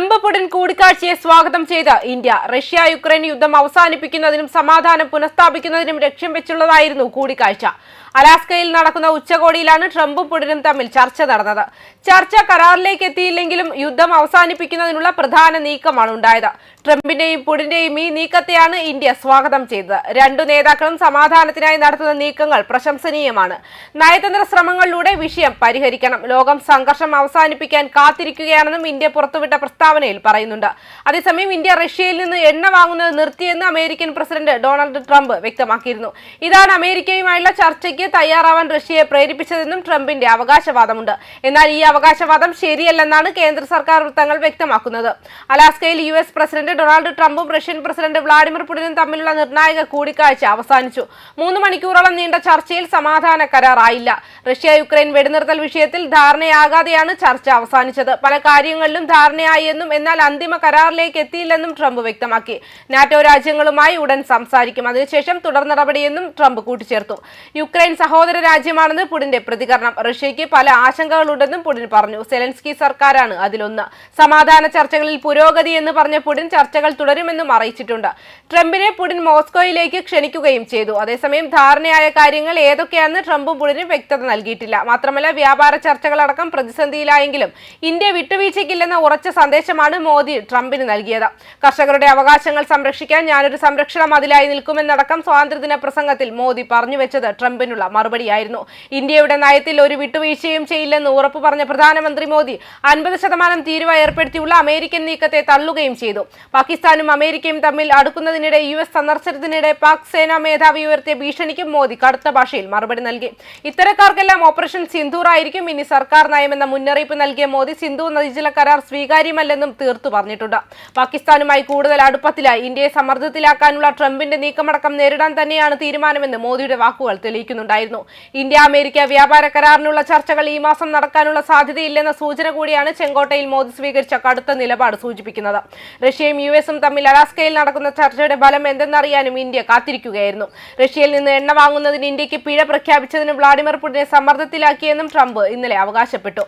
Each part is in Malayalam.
ട്രംപ് പുടിൻ കൂടിക്കാഴ്ചയെ സ്വാഗതം ചെയ്ത് ഇന്ത്യ. റഷ്യ യുക്രൈൻ യുദ്ധം അവസാനിപ്പിക്കുന്നതിനും സമാധാനം പുനഃസ്ഥാപിക്കുന്നതിനും ലക്ഷ്യം വെച്ചുള്ളതായിരുന്നു കൂടിക്കാഴ്ച. അലാസ്കയിൽ നടക്കുന്ന ഉച്ചകോടിയിലാണ് ട്രംപും പുടിനും തമ്മിൽ ചർച്ച നടന്നത്. ചർച്ച കരാറിലേക്ക് എത്തിയില്ലെങ്കിലും യുദ്ധം അവസാനിപ്പിക്കുന്നതിനുള്ള പ്രധാന നീക്കമാണ് ഉണ്ടായത്. ട്രംപിന്റെയും പുടിന്റെയും ഈ നീക്കത്തെയാണ് ഇന്ത്യ സ്വാഗതം ചെയ്തത്. രണ്ടു നേതാക്കളും സമാധാനത്തിനായി നടത്തുന്ന നീക്കങ്ങൾ പ്രശംസനീയമാണ്. നയതന്ത്ര ശ്രമങ്ങളിലൂടെ വിഷയം പരിഹരിക്കണം. ലോകം സംഘർഷം അവസാനിപ്പിക്കാൻ കാത്തിരിക്കുകയാണെന്നും ഇന്ത്യ പുറത്തുവിട്ട പ്രസ്താവനയിൽ പറയുന്നുണ്ട്. അതേസമയം ഇന്ത്യ റഷ്യയിൽ നിന്ന് എണ്ണ വാങ്ങുന്നത് നിർത്തിയെന്ന് അമേരിക്കൻ പ്രസിഡന്റ് ഡൊണാൾഡ് ട്രംപ് വ്യക്തമാക്കിയിരുന്നു. ഇതാണ് അമേരിക്കയുമായുള്ള ചർച്ചയ്ക്ക് തയ്യാറാവാൻ റഷ്യയെ പ്രേരിപ്പിച്ചതെന്നും ട്രംപിന്റെ അവകാശവാദമുണ്ട്. എന്നാൽ ഈ അവകാശവാദം ശരിയല്ലെന്നാണ് കേന്ദ്ര സർക്കാർ വൃത്തങ്ങൾ വ്യക്തമാക്കുന്നത്. അലാസ്കയിൽ യു എസ് പ്രസിഡന്റ് ഡൊണാൾഡ് ട്രംപും റഷ്യൻ പ്രസിഡന്റ് വ്ളാഡിമിർ പുടിനും തമ്മിലുള്ള നിർണായക കൂടിക്കാഴ്ച അവസാനിച്ചു. മൂന്ന് മണിക്കൂറോളം നീണ്ട ചർച്ചയിൽ സമാധാന കരാറായില്ല. റഷ്യ യുക്രൈൻ വെടിനിർത്തൽ വിഷയത്തിൽ ധാരണയാകാതെയാണ് ചർച്ച അവസാനിച്ചത്. പല കാര്യങ്ങളിലും ധാരണയായി എന്നും എന്നാൽ അന്തിമ കരാറിലേക്ക് എത്തിയില്ലെന്നും ട്രംപ് വ്യക്തമാക്കി. നാറ്റോ രാജ്യങ്ങളുമായി ഉടൻ സംസാരിക്കും. അതിനുശേഷം തുടർ നടപടിയെന്നും ട്രംപ് കൂട്ടിച്ചേർത്തു. യുക്രൈൻ സഹോദര രാജ്യമാണെന്ന് പുടിന്റെ പ്രതികരണം. റഷ്യയ്ക്ക് പല ആശങ്കകളുണ്ടെന്നും പുടിൻ പറഞ്ഞു. സെലൻസ്കി സർക്കാരാണ് അതിലൊന്ന്. സമാധാന ചർച്ചകളിൽ പുരോഗതി എന്ന് പറഞ്ഞ പുടിൻ ചർച്ചകൾ തുടരുമെന്നും അറിയിച്ചിട്ടുണ്ട്. ട്രംപിനെ പുടിൻ മോസ്കോയിലേക്ക് ക്ഷണിക്കുകയും ചെയ്തു. അതേസമയം ധാരണയായ കാര്യങ്ങൾ ഏതൊക്കെയാണെന്ന് ട്രംപും പുടിനും വ്യക്തത നൽകിയിട്ടില്ല. മാത്രമല്ല വ്യാപാര ചർച്ചകളടക്കം പ്രതിസന്ധിയിലായെങ്കിലും ഇന്ത്യ വിട്ടുവീഴ്ചയ്ക്കില്ലെന്ന ഉറച്ച സന്ദേശമാണ് മോദി ട്രംപിന് നൽകിയത്. കർഷകരുടെ അവകാശങ്ങൾ സംരക്ഷിക്കാൻ ഞാനൊരു സംരക്ഷണ മതിലായി നിൽക്കുമെന്നടക്കം സ്വാതന്ത്ര്യദിന പ്രസംഗത്തിൽ മോദി പറഞ്ഞു വെച്ചത് ട്രംപിനുള്ള മറുപടിയായിരുന്നു. ഇന്ത്യയുടെ നയത്തിൽ ഒരു വിട്ടുവീഴ്ചയും ചെയ്യില്ലെന്ന് ഉറപ്പു പറഞ്ഞ പ്രധാനമന്ത്രി മോദി അൻപത് ശതമാനം തീരുവ ഏർപ്പെടുത്തിയുള്ള അമേരിക്കൻ നീക്കത്തെ തള്ളുകയും ചെയ്തു. പാകിസ്ഥാനും അമേരിക്കയും തമ്മിൽ അടുക്കുന്നതിനിടെ യു എസ് സന്ദർശനത്തിനിടെ പാക് സേനാ മേധാവി ഉയർത്തിയ ഭീഷണിക്കും മോദി കടുത്ത ഭാഷയിൽ മറുപടി നൽകി. ഇത്തരക്കാർക്കെല്ലാം ഓപ്പറേഷൻ സിന്ധൂർ ആയിരിക്കും ഇനി സർക്കാർ നയമെന്ന മുന്നറിയിപ്പ് നൽകിയ മോദി സിന്ധു നദീജല കരാർ സ്വീകാര്യമല്ലെന്നും തീർത്തു പറഞ്ഞിട്ടുണ്ട്. പാകിസ്ഥാനുമായി കൂടുതൽ അടുപ്പത്തിലായി ഇന്ത്യയെ സമ്മർദ്ദത്തിലാക്കാനുള്ള ട്രംപിന്റെ നീക്കമടക്കം നേരിടാൻ തന്നെയാണ് തീരുമാനമെന്ന് മോദിയുടെ വാക്കുകൾ തെളിയിക്കുന്നുണ്ടായിരുന്നു. ഇന്ത്യ അമേരിക്ക വ്യാപാര കരാറിനുള്ള ചർച്ചകൾ ഈ മാസം നടക്കാനുള്ള സാധ്യതയില്ലെന്ന സൂചന കൂടിയാണ് ചെങ്കോട്ടയിൽ മോദി സ്വീകരിച്ച കടുത്ത നിലപാട് സൂചിപ്പിക്കുന്നത്. റഷ്യയും യു എസും തമ്മിൽ അലാസ്കയിൽ നടക്കുന്ന ചർച്ചയുടെ ഫലം എന്തെന്നറിയാനും ഇന്ത്യ കാത്തിരിക്കുകയായിരുന്നു. റഷ്യയിൽ നിന്ന് എണ്ണ വാങ്ങുന്നതിന് ഇന്ത്യയ്ക്ക് പിഴ പ്രഖ്യാപിച്ചതിന് വ്ളാഡിമിർ പുടിനെ സമ്മർദ്ദത്തിലാക്കിയെന്നും ട്രംപ് ഇന്നലെ അവകാശപ്പെട്ടു.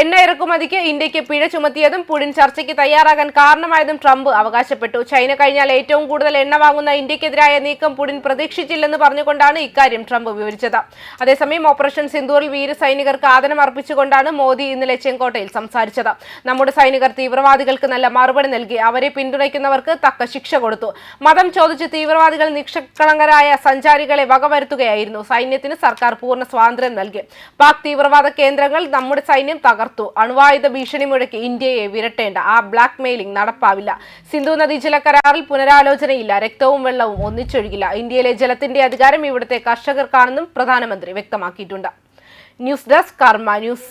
എണ്ണ ഇറക്കുമതിക്ക് ഇന്ത്യയ്ക്ക് പിഴ ചുമത്തിയതും പുടിൻ ചർച്ചയ്ക്ക് തയ്യാറാകാൻ കാരണമായതും ട്രംപ് അവകാശപ്പെട്ടു. ചൈന കഴിഞ്ഞാൽ ഏറ്റവും കൂടുതൽ എണ്ണ വാങ്ങുന്ന ഇന്ത്യക്കെതിരായ നീക്കം പുടിൻ പ്രതീക്ഷിച്ചില്ലെന്ന് പറഞ്ഞുകൊണ്ടാണ് ഇക്കാര്യം ട്രംപ് വിവരിച്ചത്. അതേസമയം ഓപ്പറേഷൻ സിന്ദൂറിൽ വീര സൈനികർക്ക് ആദരം അർപ്പിച്ചുകൊണ്ടാണ് മോദി ഇന്നലെ ചെങ്കോട്ടയിൽ സംസാരിച്ചത്. നമ്മുടെ സൈനികർ തീവ്രവാദികൾക്ക് നല്ല മറുപടി നൽകി അവരെ പിന്തുണയ്ക്കുന്നവർക്ക് തക്ക ശിക്ഷ കൊടുത്തു. മതം ചോദിച്ച് തീവ്രവാദികൾ നിഷ്കളങ്കരായ സഞ്ചാരികളെ വകവരുത്തുകയായിരുന്നു. സൈന്യത്തിന് സർക്കാർ പൂർണ സ്വാതന്ത്ര്യം നൽകി. പാക് തീവ്രവാദ കേന്ദ്രങ്ങൾ നമ്മുടെ സൈന്യം തകർത്തു. അണുവായുധ ഭീഷണി മുഴക്കി ഇന്ത്യയെ വിരട്ടേണ്ട ആ ബ്ലാക്ക് മെയിലിംഗ് നടപ്പാവില്ല. സിന്ധു നദി നദീജല കരാറിൽ പുനരാലോചനയില്ല. രക്തവും വെള്ളവും ഒന്നിച്ചൊഴുകില്ല. ഇന്ത്യയിലെ ജലത്തിന്റെ അധികാരം ഇവിടുത്തെ കർഷകർക്കാണെന്നും പ്രധാനമന്ത്രി വ്യക്തമാക്കിയിട്ടുണ്ട്. News desk Karma news.